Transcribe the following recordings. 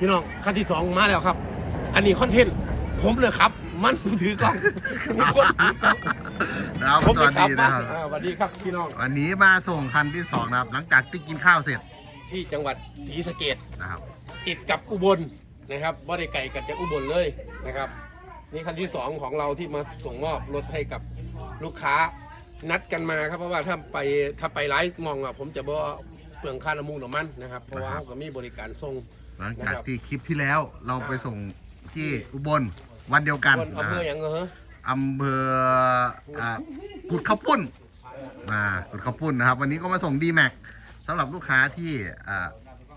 พี่น้องคันที่สองมาแล้วครับ อันนี้คอนเทนต์ผมเลยครับ มันผู้ถือกล้องมีคนถือกล้องนะครับผมสเลยวัสครับดีนะครับอ่าสวัสดีครับพี่น้องวันนี้มาส่งคันที่สองนะครับ หลังจากที่กินข้าวเสร็จที่จังหวัดศรีสะเกดนะครับติดกับอุบลนะครับบ่ได้ไกลกันจากอุบลเลยนะครับ นี่คันที่สองของเราที่มาส่งมอบรถให้กับลูกค้านัดกันมาครับเพราะว่าถ้าไปถ้าไปไลฟ์มองอะผมจะบ่เปลืองค่าน้ำมูกน้ำมันนะครับเพราะว่าเขาก็มีบริการส่ง หลังจากที่คลิปที่แล้วเราไปส่งที่อุบลวันเดียวกันคนนะอำคเภรับออย่างเหรออำเภออ่ากุดข้าวปุ้นอ่ากุดข้าวปุ้นนะครับ วันนี้ก็มาส่งดีแม็กสำหรับลูกค้าที่อ่า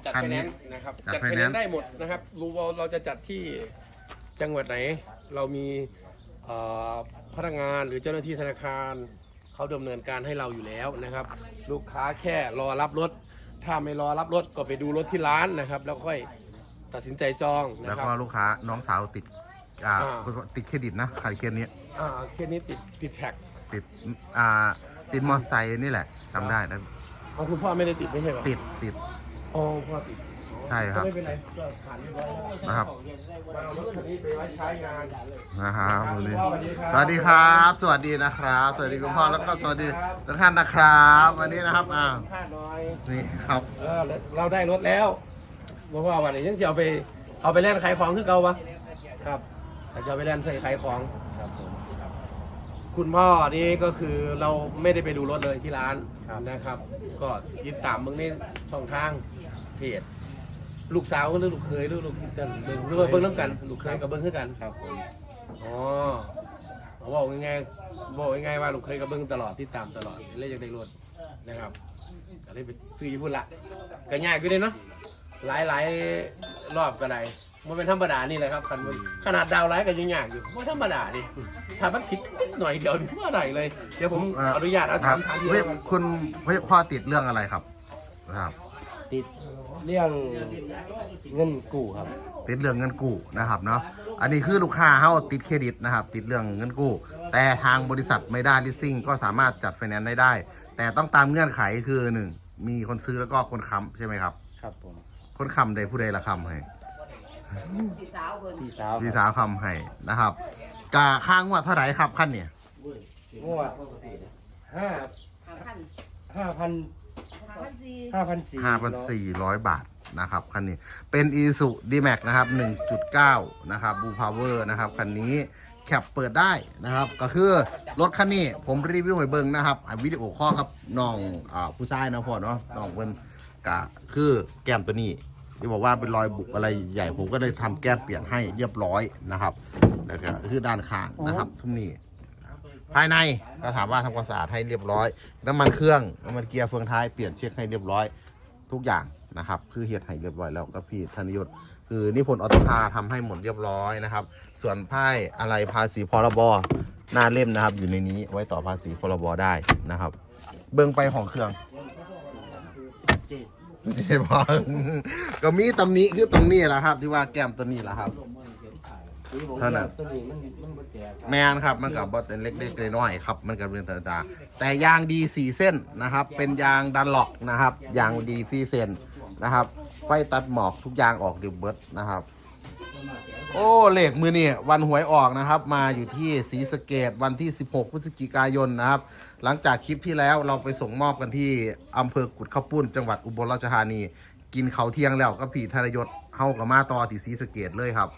จัดคันไฟนี้แนนซ์นะครับจัดจัดไฟไฟแนแนนนซ์ซ์ได้หมดนะครับรู้ว่าเราจะจัดที่จังหวัดไหน เรามีเอ่อพนักงานหรือเจ้าหน้าที่ธนาคารเขาดำเนินการให้เราอยู่แล้วนะครับ ลูกค้าแค่รอรับรถ ถ้าไม่รอรับรถก็ไปดูรถที่ร้านนะครับ แล้วค่อยตัดสินใจจองนะแล้วครัก็บลูกค้าน้องสาวติดอ่าอ่า ติดเครดิตนะขายเครดิตนี้อ่าเคสนี้ติดติดแท็กติดอ่าติดมอเตอร์ไซค์นี่แหละจำได้นะเอาคุณพ่อไม่ได้ติดไม่ใช่เหรอติดติดอ๋อพ่อติด ใช่ครับก็ไม่เป็นไรก็ผ่านเรียบร้อยแล้วนะครับมาเอารถคันนี้ไปไว้ใช้งาน นะครับวันนี้สวัสดีครับสวัสดีครับ สวัสดีนะครับ สวัสดีคุณพ่อแล้วก็สวัสดีทุกท่านนะครับ วันนี้นะครับอ่าค่าน้อยนี่ครับเออเราได้รถแล้วเพราะว่าวันนี้ยังจะเอาไปเอาไปเล่นขายของคือเก่าวะครับจะเอาไปเล่นใส่ขายของครับผม คุณพ่อนี่ก็คือเราไม่ได้ไปดูรถเลยที่ร้านนะครับ ก็ติดตามมึงในช่องทางเพจ ลูกสาวหรือลูกเคยหรือลูกจะเบิ่งหรือว่าเบิ่งน้ำกัน ลูกเคยกับเบิ่งคือกัน ครับผมอ๋อบอกง่ายๆบอกง่ายๆว่าลูกเคยกับเบิ่งตลอดติดตามตลอดเลยอยากได้รถนะครับก็เลยไปซื้อญี่ปุ่นละก็ยากอยู่เลยเนาะหลายหลายรอบก็ได้มันเป็นธรรมดานี่แหละครับคันมันขนาดดาวไลท์ก็ยังยากอยู่ไม่ธรรมดาดิถ้ามันผิดหน่อยเดียวนี่ว่าไหนเลยเดี๋ยวผมเอ่ออนุญาตเอาครัถาบมถามทีเฮ้ยละกันคุณเฮ้ยพ่อติดเรื่องอะไรครับครับ ติดเรื่องเงินกู้ครับ ติดเรื่องเงินกู้นะครับเนาะ อันนี้คือลูกค้าเขาติดเครดิตนะครับ ติดเรื่องเงินกู้ แต่ทางบริษัทไม่ได้ลิสซิ่งก็สามารถจัดไฟแนนซ์ได้ได้ แต่ต้องตามเงื่อนไขคือหนึ่งมีคนซื้อแล้วก็คนค้ำใช่ไหมครับ ครับผม คนค้ำใดผู้ใดละค้ำให้พี่สาวพี่สาวค้ำให้นะครับกาค่างวดเท่าไหร่ครับขั้นเนี่ยงวดห้าห้าพันห้าพัน สี่ห้าพันสี่ร้อยบาทนะครับคันนี้เป็นอีสุดีแม็กนะครับหนึ่งจุดเก้านะครับบูพาวเวอร์นะครับคันนี้แคปเปิดได้นะครับ ก็คือรถคันนี้ผมรีวิวให้เบิ่งนะครับอะวิดีโอคอลกับน้องอ่าผู้ชายเนาะพ่อเนาะน้องเพิ่นก็คือแก้มตัวนี้ที่บอกว่าเป็นรอยบุกอะไรใหญ่ผมก็เลยทำแก้มเปลี่ยนให้เรียบร้อยนะครับแล้วก็คือด้านข้างนะครับทุกนี้ภายใน ก็ถามว่าทำความสะอาดให้เรียบร้อย น้ำมันเครื่องน้ำมันเกียร์เฟืองท้ายเปลี่ยนเช็คให้เรียบร้อย ทุกอย่างนะครับ คือเฮ็ดให้เรียบร้อยแล้วก็พี่ธนยศคือนิพนธ์ออโตคาร์ทำให้หมดเรียบร้อยนะครับ ส่วนป้ายอะไรภาษีพรบหน้าเล่มนะครับ อยู่ในนี้ไว้ต่อภาษีพรบได้นะครับ เบื้องไปของเครื่องเจ็ดเจ็บพอก็มีตำหนิคือตรงนี้แหละครับ ที่ว่าแก้มตัวนี้แหละครับนี่ผม เท่านั้น ตัวนี้มันมันบ่แก่ครับแมนครับมันกับบอเป็นเล็กๆน้อยๆครับ มันกับเรื่องต่างๆแต่ยางดีสี่เส้นนะครับ เป็นยางดันล็อกนะครับยางดีสี่เส้นนะครับ ไฟตัดหมอกทุกอย่างออกดิบเบิร์ดนะครับ โอ้เลขมือนี่วันหวยออกนะครับ มาอยู่ที่ศรีสะเกดวันที่ 16 พฤศจิกายนนะครับ หลังจากคลิปที่แล้วเราไปส่งมอบกันที่อำเภอกุดข้าวปุ้น จังหวัดอุบลราชธานี กินเขาวเที่ยงแล้วก็ผีธนยศเข้ากับมาต่อที่ศรีสะเกดเลยครับ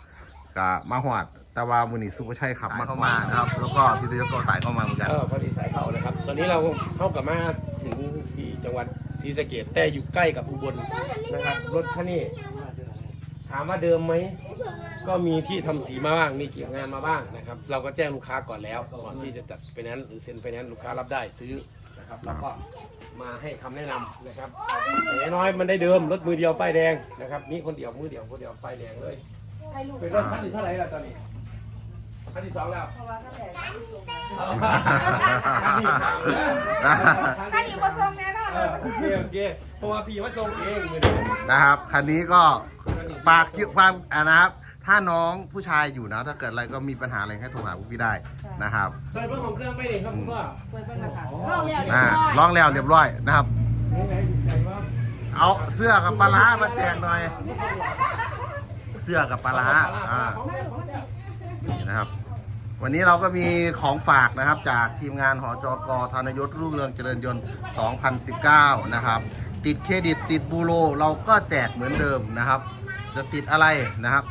ก็มาหอดแต่ว่ามือนี้ซุปเปอร์ชัยขับมาเข้ามานะครับ แล้วก็พี่ธยศก็สายเข้ามาเหมือนกัน เออพอดีสายเขาเลยครับ ตอนนี้เราเข้ากับมาถึงที่จังหวัดศรีสะเกดแต่อยู่ใกล้กับอุบลนะครับ รถคันนี้ ถามว่าเดิมไหม ก็มีที่ทำสีมาบ้าง มีเกี่ยวงานมาบ้างนะครับ เราก็แจ้งลูกค้าก่อนแล้ว ก่อนที่จะจัดไฟแนนซ์หรือเซ็นไฟแนนซ์ลูกค้ารับได้ซื้อนะครับแล้วก็มาให้คำแนะนำนะครับอย่างน้อยมันได้เดิมรถมือเดียวป้ายแดงนะครับนี่คนเดียวมือเดียวคนเดียวป้ายแดงเลย เป็นรถคันที่เท่าไหร่แล้วตอนนี้คันที่สองแล้วคันที่สามถ้าหนีมาส่งแน่นอนเอเลอยโอเคโอเคเพราะว่าพี่ว่าส่งเองมือเดียวนะครับคันนี้ก็ฝากคิดความอ่านะครับ ถ้าน้องผู้ชายอยู่นะ ถ้าเกิดอะไรก็มีปัญหาอะไรให้โทรหาพวกพี่ได้นะครับเปิดเรื่องของเครื่องไปดิครับคุณพ่อเปิดเป็นราคาห้องเรียนอ่าร้องแล้วเรียบร้อยนะครับ ไหนๆใจว่าเอาเสื้อกับปลาร้ามาแจกหน่อย เสื้อกับปลาร้าปลาร้าอ่าของแซ่บของแซ่บนี่นะครับ วันนี้เราก็มีของฝากนะครับ จากทีมงานหอจกธนยศรุ่งเรืองเจริญยนต์ 2019 นะครับ ติดเครดิตติดบูโรเราก็แจกเหมือนเดิมนะครับ จะติดอะไรนะครับ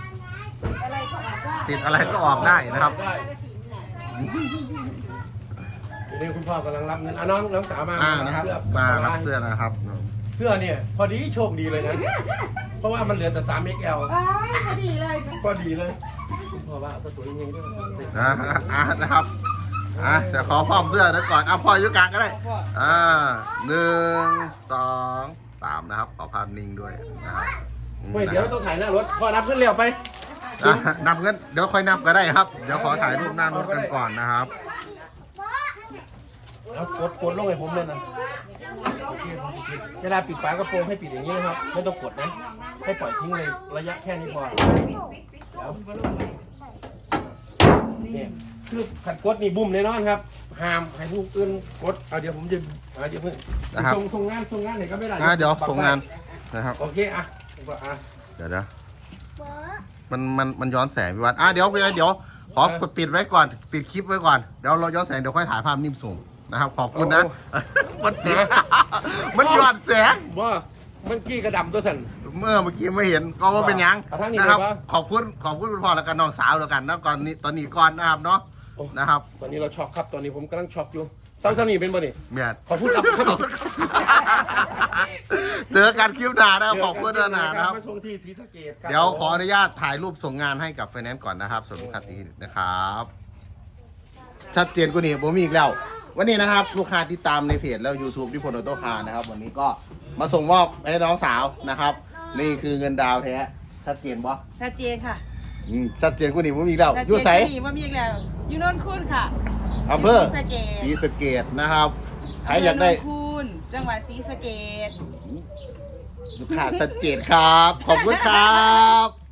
ติดอะไรก็ออกได้นะครับได้ทีนี้คุณพ่อกำลังรับเงินอะน้องน้องสาวมาอ่านะครับ มารับเสื้อนะครับ เสื้อเนี่ย พอดีโชคดีเลยนะ เพราะว่ามันเหลือแต่3 XL ว้ายพอดีเลยพอดีเลยคุณพ่อว่าเอาตัวตัวยังไงด้วยนะอ่านะครับอะจะขอพร้อมเสื้อนะก่อนเอาพ่ออยุกลางก็ได้อ่าหนึ่งสองสามนะครับ ขอภาพนิ่งด้วยนะครับไม่เดี๋ยวต้องถ่ายหน้ารถพ่อนับขึ้นเร็วไป อะนับเงินเดี๋ยวค่อยนับก็ได้ครับ เดี๋ยวขอถ่ายรูปหน้ารถกันก่อนนะครับ เอากดกดลงให้ผมเลยนะเวลาปิดฝากระโปรงให้ปิดอย่างนี้นะครับ ไม่ต้องกดนะให้ปล่อยทิ้งเลยระยะแค่นี้พอแล้วเนี่ยคือขัดกดนี่บุ้มแน่นอนครับห้ามให้ผู้อื่นกดเอาเดี๋ยวผมจะเอาเดี๋ยวเพิ่งนะครับ ส่งส่งงานส่งงานไหนก็ไม่ได้อะเดี๋ยวส่งงานนะครับโอเคอะผมก็อะเดี๋ยวเดี๋ยวมันมันมันย้อนแสงพี่วัดอะเดี๋ยวเดี๋ยวเดี๋ยวขอปิดไว้ก่อน ปิดคลิปไว้ก่อนเดี๋ยวเราย้อนแสงเดี๋ยวค่อยถ่ายภาพนิ่มส่ง นะครับ ขอบคุณนะ มันปิดมันย้อนแสง ว่ามันกี้กระดำตัวสั่น เมื่อเมื่อกี้ไม่เห็นก็ว่าเป็นหยังเอาทางนี้นะครับ เลยปะ ขอบคุณขอบคุณคุณพ่อแล้วกันน้องสาวแล้วกันนะก่อนนี้ตอนนี้ก่อนนะครับเนาะโอ้นะครับตอนนี้เราช็อกครับตอนนี้ผมกำลังช็อกอยู่เศร้าๆนี่เป็นบ่นี่เมียขอบคุณครับเจอกันคลิปหน้านะครับขอบคุณด้วยนะครับ มาส่งที่ศรีสะเกษครับ เดี๋ยวขออนุญาตถ่ายรูปส่งงานให้กับไฟแนนซ์ก่อนนะครับส่วนลูกค้าตีนะครับ ชัดเจนกว่านี้ผมมีอีกแล้ว วันนี้นะครับลูกค้าที่ตามในเพจแล้ว YouTube ที่พลออโต้คาร์นะครับ วันนี้ก็มาส่งมอบให้น้องสาวนะครับ นี่คือเงินดาวแท้ชัดเจนปะชัดเจนค่ะอืมชัดเจนกว่านี้ผมมีอีกแล้วชัดอเจยู่นไสที่ว่ามีอีกแล้วอยู่นนคุณค่ะอำเภอศรีสะเกษศรีสะเกดนะครับใครอยากได้อำเภนนคุณจังหวัดศรีสะเกษลูกค้าชัดเจนครับ ขอบคุณครับ